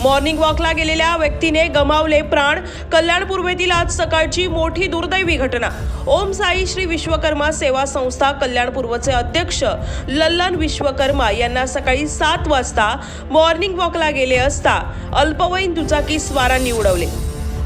morning वॉकला गेलेल्या व्यक्तीने गमावले प्राण. कल्याण पूर्वेतील आज सकाळची मोठी दुर्दैवी घटना. ओम साई श्री विश्वकर्मा सेवा संस्था कल्याण पूर्वचे अध्यक्ष लल्लन विश्वकर्मा यांना सकाळी सात वाजता मॉर्निंग वॉकला गेले असता अल्पवयीन दुचाकी स्वारांनी उडवले.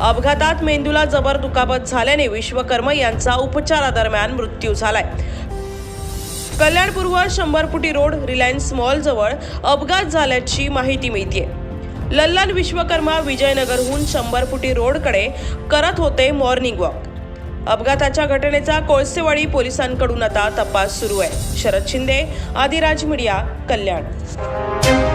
अपघातात मेंदूला जबर दुखापत झाल्याने विश्वकर्मा यांचा उपचारादरम्यान मृत्यू झालाय. कल्याण पूर्व शंभर फुटी रोड रिलायन्स मॉलजवळ अपघात झाल्याची माहिती मिळते लल्लन विश्वकर्मा विजयनगरहून शंभर फुटी रोडकडे करत होते मॉर्निंग वॉक अपघाताच्या घटनेचा कोळसेवाडी पोलिसांकडून आता तपास सुरू आहे. शरद शिंदे आदिराज मीडिया कल्याण.